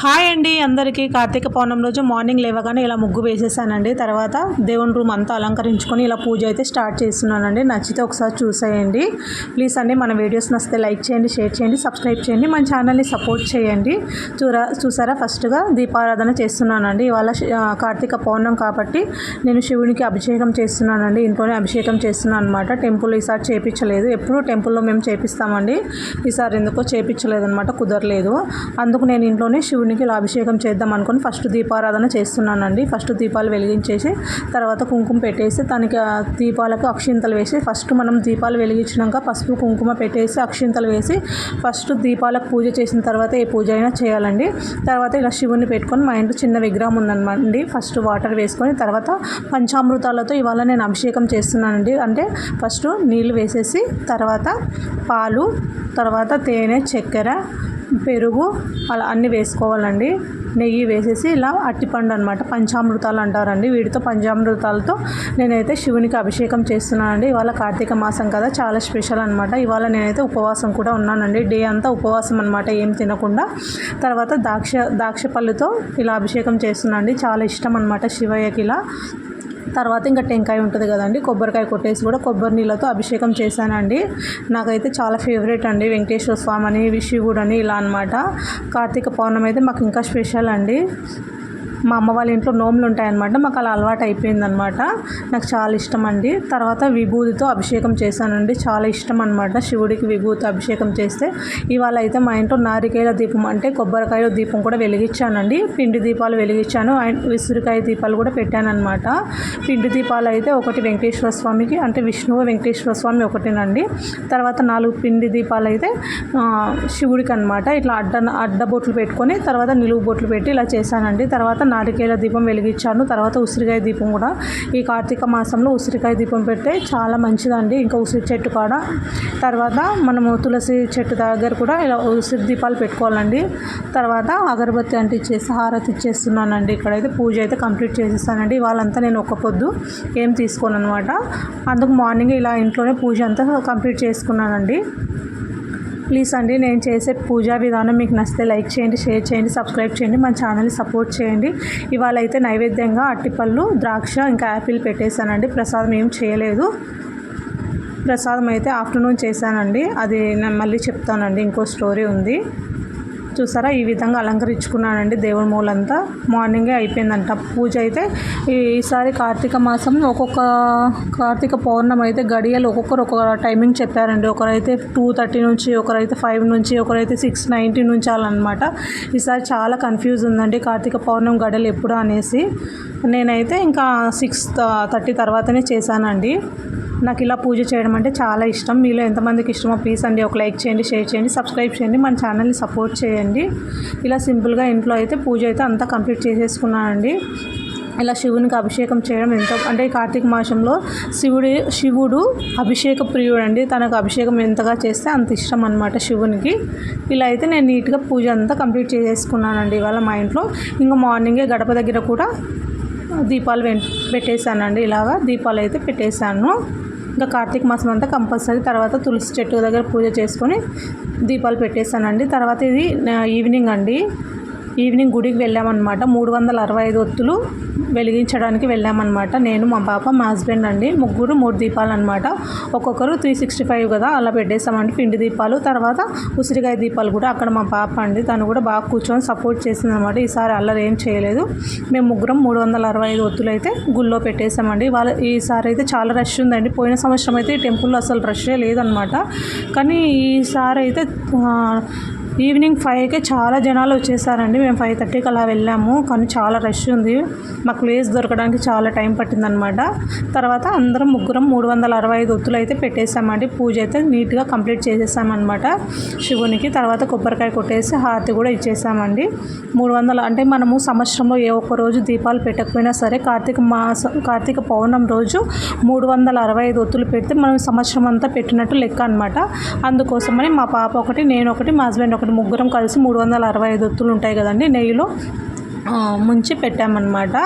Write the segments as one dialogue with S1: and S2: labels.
S1: Hi అండి అందరికీ. కార్తీక పౌర్ణమి రోజు మార్నింగ్ లేవగానే ఇలా ముగ్గు వేసేసానండి. తర్వాత దేవుని రూమ్ అంతా అలంకరించుకొని ఇలా పూజ అయితే స్టార్ట్ చేస్తున్నానండి. నచ్చితే ఒకసారి చూసేయండి. ప్లీజ్ అండి మన వీడియోస్ నచ్చితే లైక్ చేయండి షేర్ చేయండి సబ్స్క్రైబ్ చేయండి మన ఛానల్ని సపోర్ట్ చేయండి. చూరా చూసారా? ఫస్ట్గా దీపారాధన చేస్తున్నానండి. ఇవాళ కార్తీక పౌర్ణం కాబట్టి నేను శివునికి అభిషేకం చేస్తున్నానండి. ఇంట్లోనే అభిషేకం చేస్తున్నాను అనమాట టెంపుల్ ఈసారి చేపించలేదు. ఎప్పుడూ టెంపుల్లో మేము చేపిస్తామండి. ఈసారి ఎందుకో చేపించలేదు అనమాట కుదరలేదు. అందుకు నేను ఇంట్లోనే శివుని శివునికి ఇలా అభిషేకం చేద్దాం అనుకుని ఫస్ట్ దీపారాధన చేస్తున్నానండి. ఫస్ట్ దీపాలు వెలిగించేసి తర్వాత కుంకుమ పెట్టేసి తనకి దీపాలకు అక్షింతలు వేసి ఫస్ట్ మనం దీపాలు వెలిగించినాక పసుపు కుంకుమ పెట్టేసి అక్షింతలు వేసి ఫస్ట్ దీపాలకు పూజ చేసిన తర్వాత ఏ పూజ అయినా చేయాలండి. తర్వాత ఇలా శివుని పెట్టుకొని మా ఇంట్లో చిన్న విగ్రహం ఉందన్నమాట ఫస్ట్ వాటర్ వేసుకొని తర్వాత పంచామృతాలతో ఇవాళ నేను అభిషేకం చేస్తున్నానండి. అంటే ఫస్ట్ నీళ్ళు వేసేసి తర్వాత పాలు తర్వాత తేనె చక్కెర పెరుగు అలా అన్నీ వేసుకోవాలండి. నెయ్యి వేసేసి ఇలా అట్టిపండు అనమాట పంచామృతాలు అంటారండి. వీటితో పంచామృతాలతో నేనైతే శివునికి అభిషేకం చేస్తున్నానండి. ఇవాళ కార్తీక మాసం కదా చాలా స్పెషల్ అనమాట ఇవాళ నేనైతే ఉపవాసం కూడా ఉన్నానండి. డే అంతా ఉపవాసం అనమాట ఏం తినకుండా. తర్వాత దాక్ష దాక్ష పళ్ళుతో ఇలా అభిషేకం చేస్తున్నానండి. చాలా ఇష్టం అనమాట శివయ్యకి ఇలా. తర్వాత ఇంకా టెంకాయ ఉంటుంది కదండి కొబ్బరికాయ కొట్టేసి కూడా కొబ్బరి నీళ్ళతో అభిషేకం చేశానండి. నాకైతే చాలా ఫేవరెట్ అండి వెంకటేశ్వర స్వామి అని శివుడు అని ఇలా అనమాట కార్తీక పౌర్ణమి అయితే మాకు ఇంకా స్పెషల్ అండి. మా అమ్మ వాళ్ళ ఇంట్లో నోములు ఉంటాయన్నమాట. మాకు అలా అలవాటు అయిపోయిందనమాట నాకు చాలా ఇష్టం అండి తర్వాత విభూతితో అభిషేకం చేశానండి. చాలా ఇష్టం అనమాట శివుడికి విభూతి అభిషేకం చేస్తే. ఇవాళ అయితే మా ఇంట్లో నారికేల దీపం అంటే కొబ్బరికాయ దీపం కూడా వెలిగించానండి. పిండి దీపాలు వెలిగించాను. అండ్ విసురుకాయ దీపాలు కూడా పెట్టానమాట పిండి దీపాలు అయితే ఒకటి వెంకటేశ్వర స్వామికి అంటే విష్ణువు వెంకటేశ్వర స్వామి ఒకటేనండి. తర్వాత నాలుగు పిండి దీపాలు అయితే శివుడికి అనమాట ఇట్లా అడ్డ అడ్డ బొట్లు పెట్టుకొని తర్వాత నిలువు బొట్లు పెట్టి ఇలా చేశానండి. తర్వాత నారికేల దీపం వెలిగించాను. తర్వాత ఉసిరికాయ దీపం కూడా. ఈ కార్తీక మాసంలో ఉసిరికాయ దీపం పెడితే చాలా మంచిదండి. ఇంకా ఉసిరి చెట్టు కాడ. తర్వాత మనము తులసి చెట్టు దగ్గర కూడా ఇలా ఉసిరి దీపాలు పెట్టుకోవాలండి. తర్వాత అగరబత్తి అంటే ఇచ్చేసి హారతి ఇచ్చేస్తున్నానండి. ఇక్కడైతే పూజ అయితే కంప్లీట్ చేసేస్తానండి. వాళ్ళంతా నేను ఒక్క పొద్దు ఏం తీసుకోను అనమాట అందుకు మార్నింగ్ ఇలా ఇంట్లోనే పూజ అంతా కంప్లీట్ చేసుకున్నానండి. ప్లీజ్ అండి నేను చేసే పూజా విధానం మీకు నచ్చితే లైక్ చేయండి షేర్ చేయండి సబ్స్క్రైబ్ చేయండి మన ఛానల్ని సపోర్ట్ చేయండి. ఇవాళ అయితే నైవేద్యంగా అట్టిపళ్ళు ద్రాక్ష ఇంకా యాపిల్ పెట్టేశానండి. ప్రసాదం ఏం చేయలేదు. ప్రసాదం అయితే ఆఫ్టర్నూన్ చేశానండి. అది నేను మళ్ళీ చెప్తానండి. ఇంకో స్టోరీ ఉంది. చూసారా? ఈ విధంగా అలంకరించుకున్నానండి దేవుడి మూలంతా. మార్నింగే అయిపోయిందంట. పూజ అయితే ఈసారి కార్తీక మాసం ఒక్కొక్క కార్తీక పౌర్ణమి అయితే గడియలు ఒక్కొక్కరు ఒక్కొక్క టైమింగ్ చెప్పారండి. ఒకరైతే టూ థర్టీ నుంచి ఒకరైతే ఫైవ్ నుంచి ఒకరైతే సిక్స్ నైంటీ నుంచి అనమాట ఈసారి చాలా కన్ఫ్యూజ్ ఉందండి కార్తీక పౌర్ణమి గడియలు ఎప్పుడు అనేసి. నేనైతే ఇంకా సిక్స్ థర్టీ తర్వాతనే చేశానండి. నాకు ఇలా పూజ చేయడం అంటే చాలా ఇష్టం. మీలో ఎంతమందికి ఇష్టమో ప్లీజ్ అండి ఒక లైక్ చేయండి షేర్ చేయండి సబ్స్క్రైబ్ చేయండి మన ఛానల్ని సపోర్ట్ చేయండి. ఇలా సింపుల్గా ఇంట్లో అయితే పూజ అయితే అంతా కంప్లీట్ చేసేసుకున్నానండి. ఇలా శివునికి అభిషేకం చేయడం ఎంతో అంటే కార్తీక మాసంలో శివుడి శివుడు అభిషేక ప్రియుడు అండి. తనకు అభిషేకం ఎంతగా చేస్తే అంత ఇష్టం అనమాట శివునికి. ఇలా అయితే నేను నీట్గా పూజ అంతా కంప్లీట్ చేసేసుకున్నానండి ఇవాళ మా ఇంట్లో. ఇంకా మార్నింగే గడప దగ్గర కూడా దీపాలు పెట్టేశానండి. ఇలాగా దీపాలు అయితే పెట్టేశాను. ఇంకా కార్తీక మాసం అంతా కంపల్సరీ. తర్వాత తులసి చెట్టు దగ్గర పూజ చేసుకొని దీపాలు పెట్టేస్తానండి. తర్వాత ఇది ఈవినింగ్ అండి. ఈవినింగ్ గుడికి వెళ్ళామన్నమాట. మూడు వందల అరవై ఐదు ఒత్తులు వెలిగించడానికి వెళ్ళామన్నమాట. నేను మా పాప మా హస్బెండ్ అండి. ముగ్గురు మూడు దీపాలు అనమాట ఒక్కొక్కరు త్రీ సిక్స్టీ ఫైవ్ కదా అలా పెట్టేసామండి. పిండి దీపాలు తర్వాత ఉసిరికాయ దీపాలు కూడా అక్కడ మా పాప అండి. తను కూడా బాగా కూర్చొని సపోర్ట్ చేసింది అనమాట ఈసారి అల్లరి ఏం చేయలేదు. మేము ముగ్గురం మూడు వందల అరవై ఐదు ఒత్తులు అయితే గుళ్ళో పెట్టేసామండి. వాళ్ళ ఈసారి అయితే చాలా రష్ ఉందండి. పోయిన సంవత్సరం అయితే ఈ టెంపుల్లో అసలు రష్ లేదనమాట కానీ ఈసారి అయితే ఈవినింగ్ ఫైవ్కే చాలా జనాలు వచ్చేసారండి. మేము ఫైవ్ థర్టీకి అలా వెళ్ళాము. కానీ చాలా రష్ ఉంది. మాకు ప్లేస్ దొరకడానికి చాలా టైం పట్టిందనమాట తర్వాత అందరం ముగ్గురం మూడు వందల అరవై ఐదు ఒత్తులు అయితే పెట్టేసామండి. పూజ అయితే నీట్గా కంప్లీట్ చేసేసామన్నమాట. శివునికి తర్వాత కొబ్బరికాయ కొట్టేసి హారతి కూడా ఇచ్చేసామండి. మూడు వందల అంటే మనము సంవత్సరంలో ఏ ఒక్క రోజు దీపాలు పెట్టకపోయినా సరే కార్తీక మాసం కార్తీక పౌర్ణం రోజు మూడు వందల అరవై ఐదు ఒత్తులు పెడితే మనం సంవత్సరం అంతా పెట్టినట్టు లెక్క అనమాట అందుకోసమని మా పాప ఒకటి నేను ఒకటి మా హస్బెండ్ ఒకటి ముగ్గురం కలిసి మూడు వందల అరవై ఐదు ఒత్తులు ఉంటాయి కదండి నెయ్యిలో. ముంచి పెట్టామన్నమాట.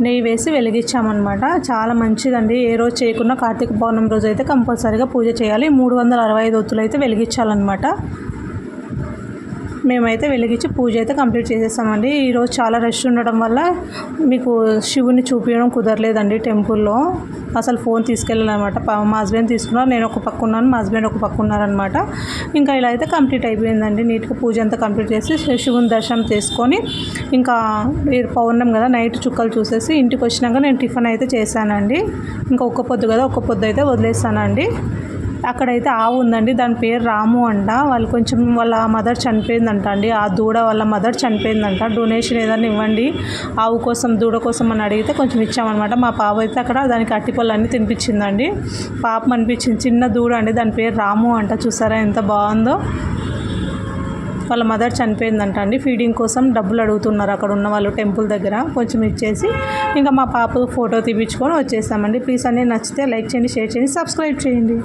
S1: నెయ్యి వేసి వెలిగించామన్నమాట. చాలా మంచిదండి. ఏ రోజు చేయకుండా కార్తీక పౌర్ణమి రోజు అయితే కంపల్సరీగా పూజ చేయాలి. మూడు వందల అరవై ఐదు ఒత్తులు అయితే వెలిగించాలన్నమాట. మేమైతే వెలిగించి పూజ అయితే కంప్లీట్ చేసేసామండి. ఈరోజు చాలా రష్ ఉండడం వల్ల మీకు శివుని చూపించడం కుదరలేదండి టెంపుల్లో. అసలు ఫోన్ తీసుకెళ్ళాలన్నమాట. మా హస్బెండ్ తీసుకున్నారు నేను ఒక పక్క ఉన్నాను మా హస్బెండ్ ఒక పక్క ఉన్నారనమాట ఇంకా ఇలా అయితే కంప్లీట్ అయిపోయిందండి. నీట్గా పూజ అంతా కంప్లీట్ చేసి శివుని దర్శనం చేసుకొని ఇంకా పౌర్ణం కదా నైట్ చుక్కలు చూసేసి ఇంటికి వచ్చినాక నేను టిఫిన్ అయితే చేశానండి. ఇంకా ఒక్క పొద్దు కదా ఒక్క పొద్దు అయితే వదిలేస్తానండి అక్కడైతే ఆవు ఉందండి. దాని పేరు రాము అంట. వాళ్ళు కొంచెం వాళ్ళ మదర్ చనిపోయిందంట అండి. ఆ దూడ వాళ్ళ మదర్ చనిపోయిందంట. డొనేషన్ ఏదైనా ఇవ్వండి. ఆవు కోసం దూడ కోసం అని అడిగితే కొంచెం ఇచ్చామన్నమాట. మా పాప అయితే అక్కడ దానికి అట్టిపళ్ళన్నీ తినిపించిందండి. పాపం అనిపించింది. చిన్న దూడ అండి. దాని పేరు రాము అంట. చూసారా ఎంత బాగుందో. వాళ్ళ మదర్ చనిపోయిందంట అండి. ఫీడింగ్ కోసం డబ్బులు అడుగుతున్నారు అక్కడ ఉన్న వాళ్ళు టెంపుల్ దగ్గర. కొంచెం ఇచ్చేసి ఇంకా మా పాప ఫోటో తీపించుకొని వచ్చేసామండి. ప్లీజ్ అన్నీ నచ్చితే లైక్ చేయండి షేర్ చేయండి సబ్స్క్రైబ్ చేయండి.